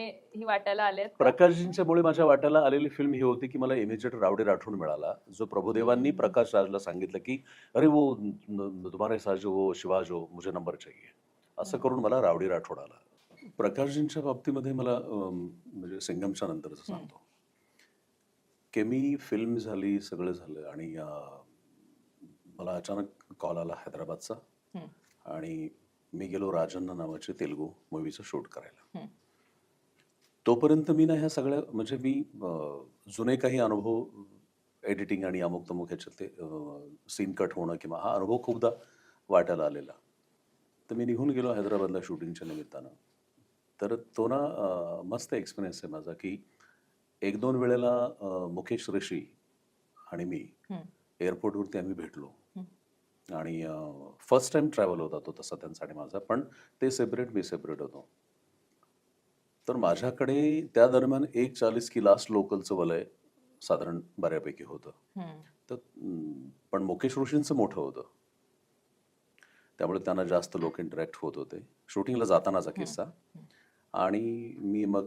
ही वाटायला आले का? प्रकाशजींच्यामुळे माझ्या वाट्याला आलेली फिल्म ही होती की मला इमिजिएट रावडे राठोड मिळाला जो प्रभुदेवांनी प्रकाश राजला सांगितलं की अरे वो तुम्हारे साथ जो वो शिवा जो मुझे नंबर चाहिए. असं करून मला रावडी राठोड आला. प्रकाशजींच्या बाबतीमध्ये मला म्हणजे सिंगमच्या नंतरचं सांगतो. केमी फिल्म झाली सगळं झालं आणि मला अचानक कॉल आला हैदराबादचा. आणि मी गेलो राजन्ना नावाचे तेलगू मूवीचं शूट करायला. तोपर्यंत मी ना ह्या सगळ्या म्हणजे मी जुने काही अनुभव एडिटिंग आणि अमुक तमुक ह्याच्यात ते सीन कट होणं किंवा हा अनुभव खूपदा वाटायला आलेला. तर मी निघून गेलो हैदराबादला शूटिंगच्या निमित्तानं. तर तो ना मस्त एक्सपिरियन्स आहे माझा की एक दोन वेळेला मुकेश ऋषी आणि मी. एअरपोर्टवरती आम्ही भेटलो. आणि फर्स्ट टाइम ट्रॅव्हल होता तो तसा त्यांचा आणि माझा पण ते सेपरेट मी सेपरेट होतो. तर माझ्याकडे त्या दरम्यान एक चाळीस की लास्ट लोकलचं वलय साधारण बऱ्यापैकी होतं. तर पण मुकेश ऋषींचं मोठं होतं. त्यामुळे त्यांना जास्त लोक इंटरॅक्ट होत होते. शूटिंगला जातानाचा किस्सा. आणि मी मग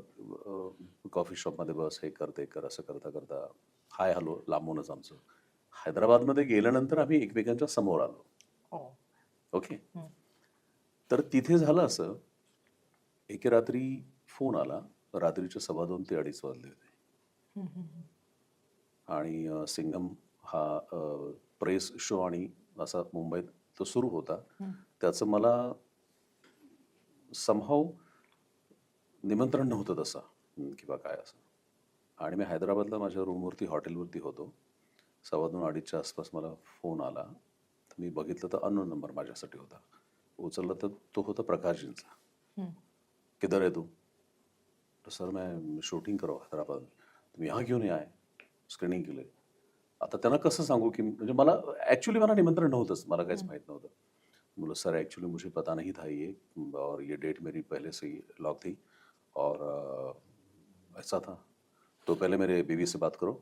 कॉफी शॉपमध्ये बस हे कर ते कर असं करता करता हाय हॅलो लांबूनच आमचं. हैदराबादमध्ये गेल्यानंतर आम्ही एकमेकांच्या समोर आलो. हो. ओके. तर तिथे झालं असं एके रात्री फोन आला रात्रीचे सव्वा दोन ते अडीच वाजले होते. आणि सिंगम हा प्रेस शो आणि असा मुंबईत तो सुरू होता. त्याचं मला संभाव निमंत्रण नव्हतं तसं किंवा काय असं आणि मी हैदराबादला माझ्या रूमवरती हॉटेलवरती होतो सव्वा दोन अडीचच्या आसपास मला फोन आला तर मी बघितलं तर अननोन नंबर माझ्यासाठी होता उचलला तर तो होता प्रकाशजींचा. किधर है तू तो सर मैं शूटिंग करो हैदराबाद में। तुम यहाँ क्यों नहीं आए स्क्रीनिंग के लिए? आता त्यांना कसं सांगू की म्हणजे मला ॲक्च्युली मला निमंत्रण नव्हतंच मला काहीच हम्म. माहीत नव्हतं। बोलो सर एक्चुअली मुझे पता नहीं था ये और ये डेट मेरी पहले से ही लॉक थी और ऐसा था। तो पहले मेरे बीवी से बात करो।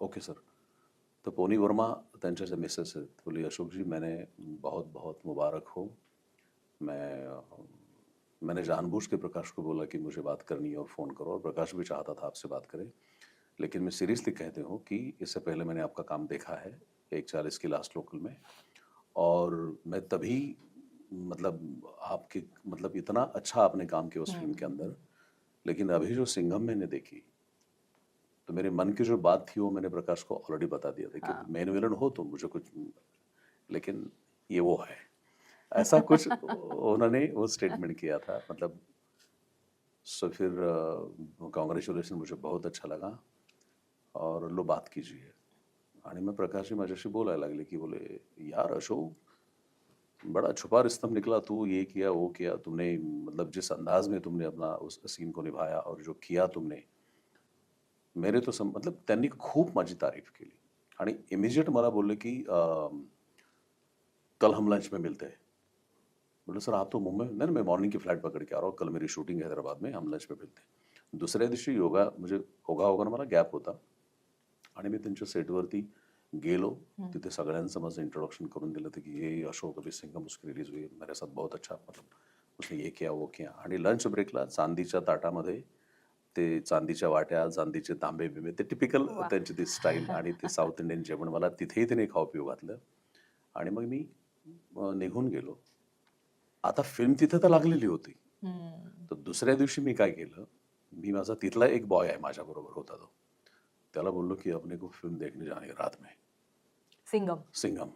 Okay sir. तो पोनी वर्मा त्यांच्या ज्या मिसेस आहेत बोली अशोक जी मैंने बहुत बहुत मुबारक हो। मैं मैंने जानबूझ के प्रकाश को बोला कि मुझे बात करनी है और फ़ोन करो और प्रकाश भी चाहता था आपसे बात करें। लेकिन मैं सीरियसली कहते हूँ कि इससे पहले मैंने आपका काम देखा है एक चालीस की लास्ट लोकल में। और मैं तभी मतलब आपके मतलब इतना अच्छा आपने काम किया उस फ़िल्म के अंदर लेकिन अभी जो सिंघम मैंने देखी तो मेरे मन की जो बात थी वो मैंने प्रकाश को ऑलरेडी बता दिया था हाँ। कि मेन विलन हो तो मुझे कुछ लेकिन ये वो है। ऐसा कुछ उन्होंने वो स्टेटमेंट किया था। मतलब सो फिर कॉन्ग्रेचुलेशन मुझे बहुत अच्छा लगा और लो बात कीजिए। आणि मग प्रकाशजी माझ्याशी बोलायला लागले की बोले यार अशोक बड़ा छुपा रिस्तम निकला तू ये किया वो किया तुमने मतलब जिस अंदाज में तुमने अपना उस सीन को निभाया और जो किया तुमने मेरे तो सम मतलब त्यांनी खूप माझी तारीफ़ केली। आणि इमिजिएट मला बोलले की अं, कल हम लंच में मिलते हैं। बोले सर आप तो मुंबई में नहीं मैं मॉर्निंग की फ्लाइट पकड़ के आ रहा हूँ। कल मेरी शूटिंग है हैदराबाद में हम लंच में मिलते हैं। दुसऱ्या दिवशी योगा म्हणजे ओघा ओघानं मला गॅप होता। आणि मी त्यांच्या सेटवरती गेलो तिथे सगळ्यांचं माझं इंट्रोडक्शन करून दिलं होतं की ये अशोक अभी सिंगम उसकी रिलीज हुई है, मेरे साथ बहुत अच्छा मतलब उसने ये किया वो किया। आणि लंच ब्रेकला चांदीच्या ताटामध्ये ते चांदीच्या वाट्या चांदीचे तांबे बिंबे ते टिपिकल. त्यांची ती स्टाईल आणि ते साऊथ इंडियन जेवण मला तिथेही तिने खाऊ पिऊ घातलं. आणि मग मी निघून गेलो. आता फिल्म तिथे तर लागलेली होती. तर दुसऱ्या दिवशी मी काय केलं मी माझा तिथला एक बॉय आहे माझ्याबरोबर होता तो त्याला बोललो की अपने को फिल्म देखने जाने रात में सिंगम सिंगम.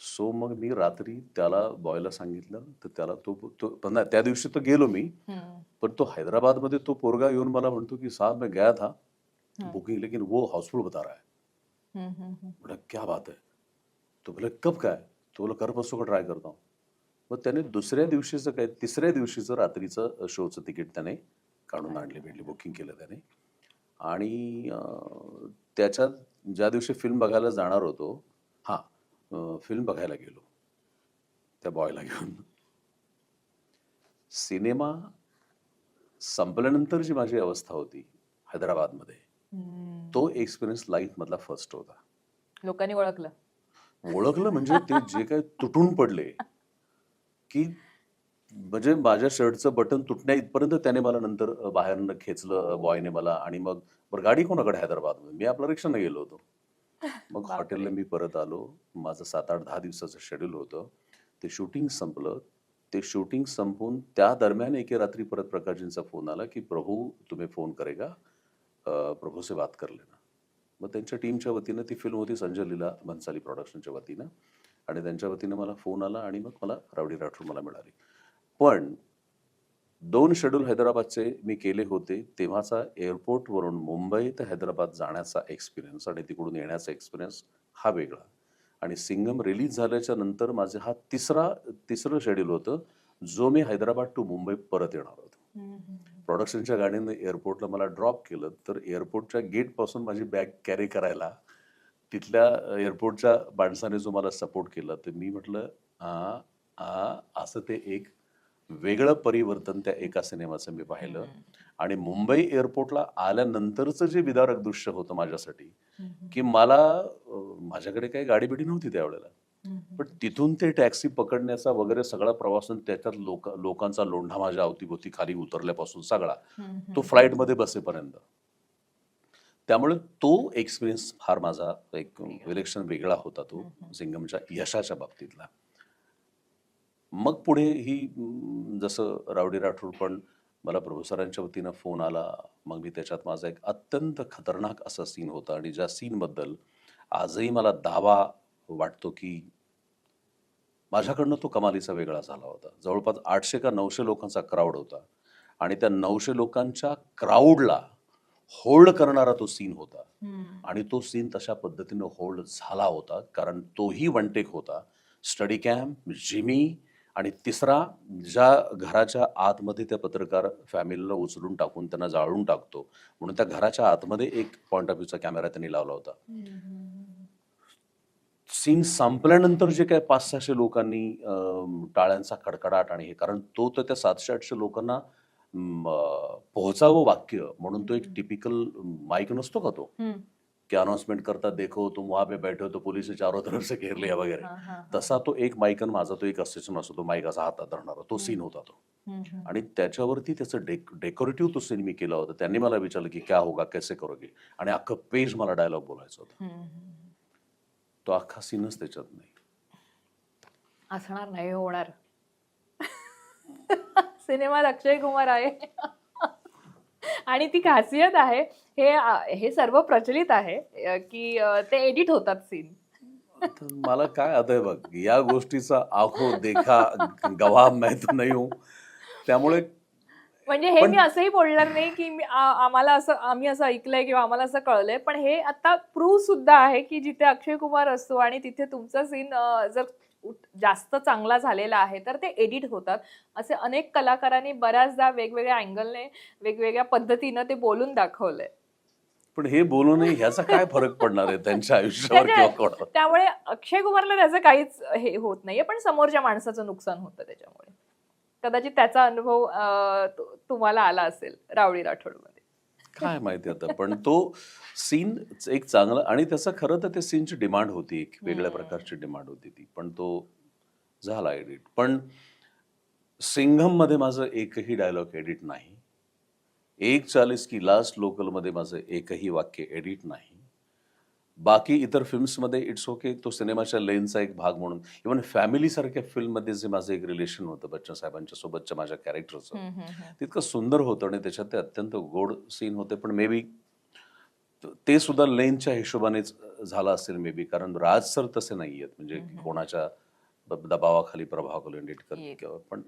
सो मग मी रात्री त्याला बॉयला सांगितलं तर त्याला तो तो पण त्या दिवशी तर गेलो मी. पण तो हैदराबादमध्ये तो पोरगा येऊन मला म्हणतो की साहब मैं गया था. बुकिंग लेकिन वो हाउसफुल बता रहा है. बोला क्या बात है तो बोले कब काय तो बोला कर परसों का ट्राय करता हूँ मग त्याने दुसऱ्या दिवशीचं काय तिसऱ्या दिवशीचं रात्रीचं शोचं तिकीट त्याने काढून आणले भेटली बुकिंग केलं त्याने. आणि त्याच्यात ज्या दिवशी फिल्म बघायला जाणार होतो हां फिल्म बघायला गेलो त्या बॉयला घेऊन. सिनेमा संपल्यानंतर जी माझी अवस्था होती हैदराबादमध्ये हम्म. तो एक्सपिरियन्स लाईफमधला फर्स्ट होता. लोकांनी ओळखलं. ओळखलं म्हणजे ते जे काही तुटून पडले की म्हणजे माझ्या शर्टचं बटन तुटण्या इथपर्यंत त्याने मला नंतर बाहेरनं खेचलं बॉयने मला आणि मग बरं गाडी कोणाकडे हैदराबादमध्ये? मी आपल्या रिक्षाने गेलो होतो. मग. हॉटेलला मी परत आलो. माझं सात आठ दहा दिवसाचं शेड्यूल होतं. ते शूटिंग संपलं. ते शूटिंग संपून त्या दरम्यान एके रात्री परत प्रकाशजींचा फोन आला की प्रभू तुम्ही फोन करेगा? प्रभू से बात कर लेना. मग त्यांच्या टीमच्या वतीनं ती फिल्म होती संजय लीला भन्साली प्रोडक्शनच्या वतीनं. आणि त्यांच्या वतीनं मला फोन आला आणि मग मला रावडी राठोड मला मिळाली. पण दोन शेड्यूल हैदराबादचे मी केले होते तेव्हाचा एअरपोर्टवरून मुंबई ते हैदराबाद जाण्याचा एक्सपिरियन्स आणि तिकडून येण्याचा एक्सपिरियन्स हा वेगळा. आणि सिंगम रिलीज झाल्याच्यानंतर माझे हा तिसरा तिसरं शेड्यूल होतं जो मी हैदराबाद टू मुंबई परत येणार होतो. हम्म, हम्म. प्रोडक्शनच्या गाडीने एअरपोर्टला मला ड्रॉप केलं तर एअरपोर्टच्या गेटपासून माझी बॅग कॅरी करायला तिथल्या एअरपोर्टच्या माणसाने जो मला सपोर्ट केला तर मी म्हटलं आ आ असं ते एक वेगळं परिवर्तन त्या एका सिनेमाचं मी पाहिलं. आणि मुंबई एअरपोर्टला आल्यानंतरचं जे विदारक दृश्य होतं माझ्यासाठी की मला माझ्याकडे काही गाडी बिडी नव्हती त्यावेळेला. पण तिथून ते टॅक्सी पकडण्याचा वगैरे सगळा प्रवास त्याच्यात लोक लोकांचा लोंढा माझ्या अवतीभोवती खाली उतरल्यापासून सगळा तो हम्म. फ्लाईटमध्ये बसेपर्यंत. त्यामुळे तो एक्सपिरियन्स फार माझा एक विलक्षण वेगळा होता तो. सिंगमच्या यशाच्या बाबतीतला. मग पुढे ही जसं रावडी राठोड पण मला सरांच्या वतीनं फोन आला मग मी त्याच्यात माझा एक अत्यंत खतरनाक असा सीन होता आणि ज्या सीनबद्दल आजही मला दावा वाटतो की माझ्याकडनं तो कमालीचा वेगळा झाला होता. जवळपास आठशे का नऊशे लोकांचा क्राऊड होता आणि त्या नऊशे लोकांच्या क्राऊडला होल्ड करणारा तो सीन होता. आणि तो सीन तशा पद्धतीनं होल्ड झाला होता कारण तोही वन टेक होता स्टडी कॅम्प जिमी आणि तिसरा ज्या घराच्या आतमध्ये त्या पत्रकार फॅमिलीला उचलून टाकून त्यांना जाळून टाकतो म्हणून त्या घराच्या आतमध्ये एक पॉईंट ऑफ व्ह्यूचा कॅमेरा त्यांनी लावला होता. सीन संपल्यानंतर जे काय पाच सहाशे लोकांनी टाळ्यांचा कडकडाट आणि हे कारण तो तर त्या सातशे आठशे लोकांना पोहोचावं वाक्य म्हणून तो एक टिपिकल माईक नसतो का तो. की अनाउन्समेंट करता देखो तुम वहां पे बैठे हो तो पुलिस चारों तरफ से घेर लिया वगैरे. तसा तो एक माईक आणि माझा तो एक असिस्टंट असतो तो माईक असा हातात धरणारा तो सीन होता तो. आणि त्याच्यावरती त्याचं डेक डेकोरेटिव्ह तो सीन मी केला होता. त्यांनी मला विचारलं की क्या होगा कैसे करोगे? आणि अख्खं पेज मला डायलॉग बोलायचं होतं. तो अख्खा सीनच त्याच्यात नाही. असणार नाही होणार. सिनेमात अक्षय कुमार आहे. आणि ती खासियत आहे हे हे सर्व प्रचलित आहे की ते एडिट होतात सीन मला काय आता बघ या गोष्टीचा आखो देखा गवाह मैं तो नाही हूं. त्यामुळे म्हणजे हे मी असंही बोलणार नाही की आम्हाला असं आम्ही असं ऐकलंय किंवा आम्हाला असं कळलंय पण हे आता प्रूव्ह सुद्धा आहे की जिथे अक्षय कुमार असतो आणि तिथे तुमचा सीन जर जास्त चांगला झालेला आहे तर ते एडिट होतात. असे अनेक कलाकारांनी बऱ्याचदा वेगवेगळ्या अँगलने वेगवेगळ्या पद्धतीनं ते बोलून दाखवलंय. पण हे बोलू नये ह्याचा काय फरक पडणार आहे त्यांच्या आयुष्यावर त्यामुळे अक्षय कुमारला त्याचं काहीच हे होत नाहीये पण समोरच्या माणसाचं नुकसान होतं त्याच्यामुळे. कदाचित त्याचा अनुभव तुम्हाला आला असेल रावळी राठोडमध्ये काय माहिती आता पण तो सीन एक चांगला आणि त्याचं खरं तर त्या सीनची डिमांड होती एक वेगळ्या. प्रकारची डिमांड होती ती पण तो झाला एडिट. पण सिंघममध्ये माझं एकही डायलॉग एडिट नाही. एक चाळीस की लास्ट लोकलमध्ये माझं एकही वाक्य एडिट नाही. बाकी इतर फिल्म्समध्ये इट्स ओके तो सिनेमाच्या लेनचा एक भाग म्हणून इव्हन फॅमिलीसारख्या फिल्ममध्ये जे माझं एक रिलेशन होतं बच्चन साहेबांच्या सोबतच्या माझ्या कॅरेक्टरचं. तितकं सुंदर होतं आणि त्याच्यात ते अत्यंत गोड सीन होते पण मे बी ते सुद्धा लेनच्या हिशोबानेच झालं असेल मे बी कारण राज सर तसे नाही आहेत म्हणजे. कोणाच्या दबावाखाली प्रभावाखाली नीट येत. कर पण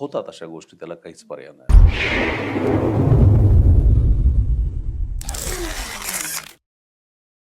होतात अशा गोष्टी त्याला काहीच पर्याय नाही